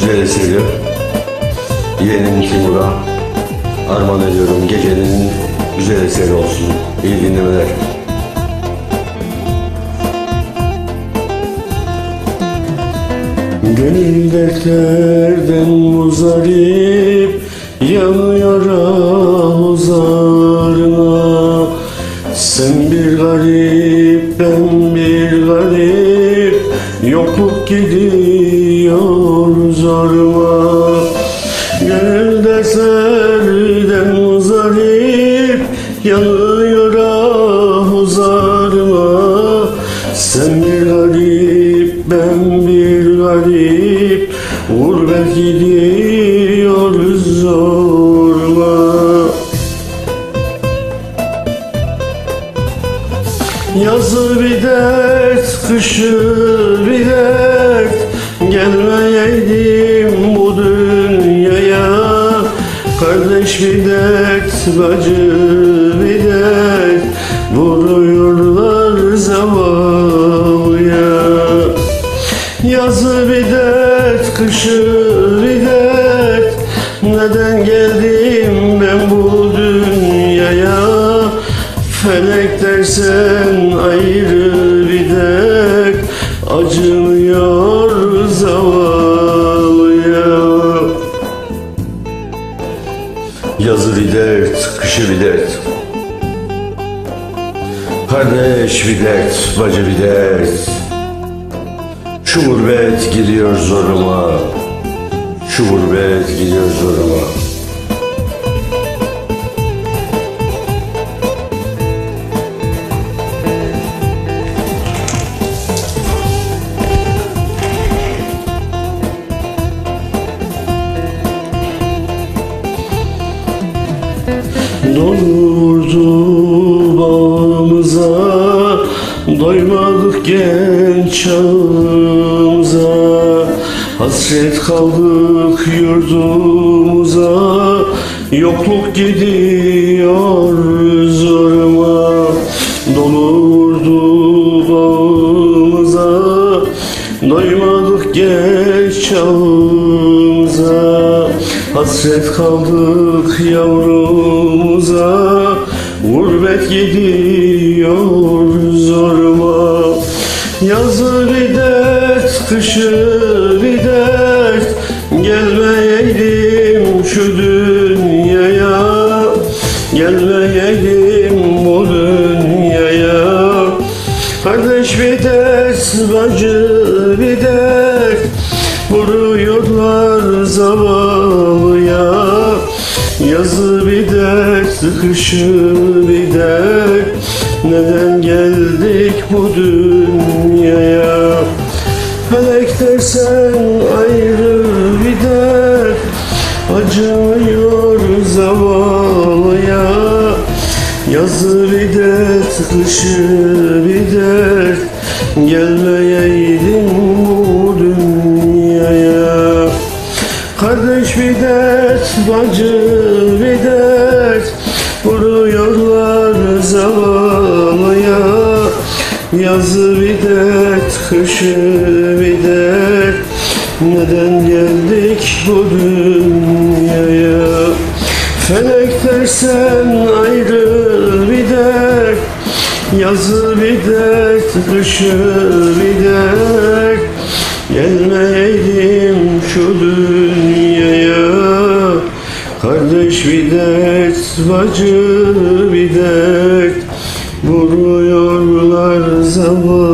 güzel eseri yeğenim Timur'a armağan ediyorum. Gecenin güzel eseri olsun. İyi dinlemeler. Gönül dertlerden muzdarip Yanıyor ahuzarına Sen bir garip ben bir garip Yokluk gidiyor Gönül dertlerden muzdarip Yanıyor ahuzarıma Sen bir garip ben bir garip. Gurbet gidiyor zoruma. Yazı bir dert, kışı bir dert. Gelmeyeydim Kardeş bir dert, bacı bir dert Vuruyorlar zavallıya. Yazı bir dert, kışı bir dert Neden geldim ben bu dünyaya? Felek dersen ayrı bir dert Acımıyor bir kışı bir dert. Kardeş bir dert, bacı bir Şu gurbet gidiyor zoruma. Şu gurbet gidiyor zoruma Dolurdu bağımıza Doymadık genç çağımıza. Hasret kaldık yurdumuza Yokluk gidiyor zoruma Dolurdu bağımıza Doymadık genç çağımıza Hasret kaldık yavrumuza Gurbet gidiyor zoruma. Yazı bir dert, kışı bir dert Gelmeyeydim şu dünyaya. Gelmeyeydim bu dünyaya. Kardeş bir dert, bacı bir dert Yazı bir dert, kışı bir dert Neden geldik bu dünyaya? Felek dersen ayrı bir dert Acımıyor zavallıya. Yazı bir dert, kışı bir dert Gelmeyeydim bir dert Vuruyorlar zavallıya Yazı bir dert, kışı bir dert. Neden geldik bu dünyaya? Felek dersen ayrı bir dert. Yazı bir dert, kışı bir dert. Gelmeyeydim şu dünyaya Kardeş bir dert, bacı bir dert. Vuruyorlar zavallıya